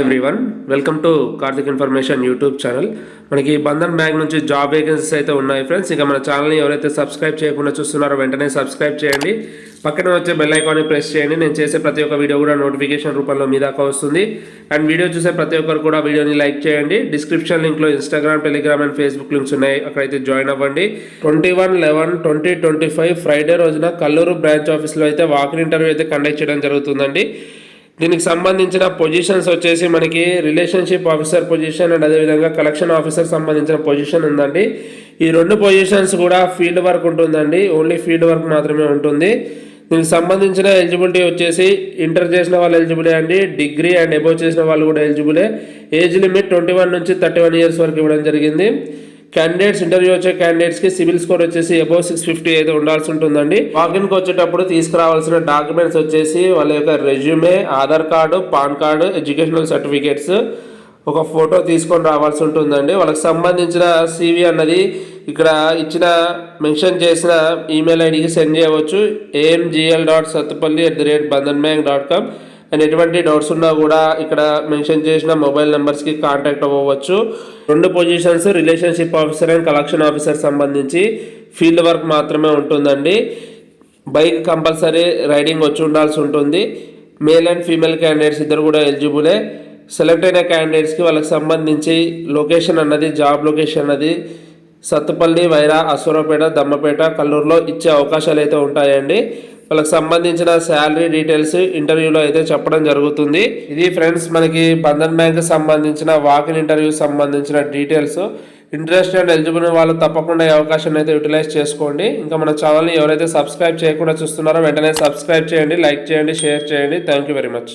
Everyone welcome to Karthik information YouTube channel మనకి Bandhan bank నుంచి job vacancies అయితే ఉన్నాయి ఫ్రెండ్స్ ఇక మన ఛానల్ని ఎవరైతే సబ్స్క్రైబ్ చేయకుండా చూస్తున్నారో వెంటనే సబ్స్క్రైబ్ చేయండి. పక్కన వచ్చే బెల్ ఐకాన్ని ప్రెస్ చేయండి. నేను చేసే ప్రతి ఒక్క వీడియో కూడా నోటిఫికేషన్ రూపంలో మీ దాకా వస్తుంది. అండ్ వీడియో చూసే ప్రతి ఒక్కరు కూడా వీడియోని లైక్ చేయండి. Description లింక్లో Instagram Telegram and Facebook links ఉన్నాయి. అక్కడైతే జాయిన్ అవ్వండి. Twenty one eleven twenty twenty five Friday రోజున కల్లూరు బ్రాంచ్ ఆఫీస్లో అయితే వాకింగ్ ఇంటర్వ్యూ అయితే కండక్ట్ చేయడం జరుగుతుందండి. దీనికి సంబంధించిన పొజిషన్స్ వచ్చేసి మనకి రిలేషన్షిప్ ఆఫీసర్ పొజిషన్ అండ్ అదేవిధంగా కలెక్షన్ ఆఫీసర్ సంబంధించిన పొజిషన్ ఉందండి. ఈ రెండు పొజిషన్స్ కూడా ఫీల్డ్ వర్క్ ఉంటుందండి. ఓన్లీ ఫీల్డ్ వర్క్ మాత్రమే ఉంటుంది. దీనికి సంబంధించిన ఎలిజిబిలిటీ వచ్చేసి ఇంటర్ చేసిన వాళ్ళు ఎలిజిబులే అండి. డిగ్రీ అండ్ అబోవ్ చేసిన వాళ్ళు కూడా ఎలిజిబులే ఏజ్ లిమిట్ ట్వంటీ వన్ నుంచి థర్టీ వన్ ఇయర్స్ వరకు ఇవ్వడం జరిగింది. క్యాండిడేట్స్ ఇంటర్వ్యూ వచ్చే క్యాండిడేట్స్కి సివిల్ స్కోర్ వచ్చేసి అబౌవ్ సిక్స్ ఫిఫ్టీ అయితే ఉండాల్సి ఉంటుందండి. వాకిన్కి వచ్చేటప్పుడు తీసుకురావాల్సిన డాక్యుమెంట్స్ వచ్చేసి వాళ్ళ యొక్క resume Aadhaar card PAN card educational certificates ఒక ఫోటో తీసుకొని రావాల్సి ఉంటుందండి. వాళ్ళకి సంబంధించిన సివి అన్నది ఇక్కడ ఇచ్చిన మెన్షన్ చేసిన ఈమెయిల్ ఐడికి సెండ్ చేయవచ్చు. AMGL dot Sattupalli at the rate Bandhan bank dot com and ఎటువంటి డౌట్స్ ఉన్నా కూడా ఇక్కడ మెన్షన్ చేసిన మొబైల్ నెంబర్స్కి కాంటాక్ట్ అవ్వచ్చు రెండు positions relationship officer and collection officer సంబంధించి ఫీల్డ్ వర్క్ మాత్రమే ఉంటుందండి. బైక్ కంపల్సరీ రైడింగ్ వచ్చి ఉండాల్సి ఉంటుంది. మేల్ అండ్ ఫీమేల్ క్యాండిడేట్స్ ఇద్దరు కూడా ఎలిజిబులే సెలెక్ట్ అయిన క్యాండిడేట్స్కి వాళ్ళకి సంబంధించి లొకేషన్ అన్నది జాబ్ లొకేషన్ అన్నది సత్తుపల్లి వైరా అసూరపేట దమ్మపేట కల్లూరులో ఇచ్చే అవకాశాలు అయితే ఉంటాయండి. వాళ్ళకి సంబంధించిన శాలరీ డీటెయిల్స్ ఇంటర్వ్యూలో అయితే చెప్పడం జరుగుతుంది. ఇది ఫ్రెండ్స్ మనకి బంధన్ బ్యాంక్ సంబంధించిన వాకిన్ ఇంటర్వ్యూ సంబంధించిన డీటెయిల్స్. ఇంట్రెస్ట్ అండ్ ఎలిజిబుల్ వాళ్ళు తప్పకుండా ఈ అవకాశాన్ని అయితే యూటిలైజ్ చేసుకోండి. ఇంకా మన ఛానల్ని ఎవరైతే సబ్స్క్రైబ్ చేయకుండా చూస్తున్నారో వెంటనే సబ్స్క్రైబ్ చేయండి లైక్ చేయండి షేర్ చేయండి. Thank you very much.